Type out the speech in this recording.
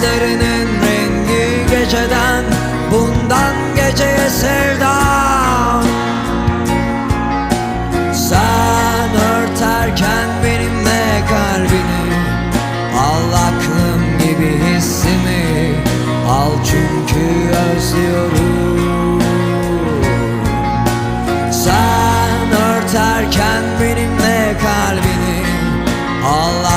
Gözlerinin rengi geceden Bundan geceye sevda. Sen örterken benimle kalbini Al aklım gibi hissimi Al çünkü özlüyorum. Sen örterken benimle kalbini Al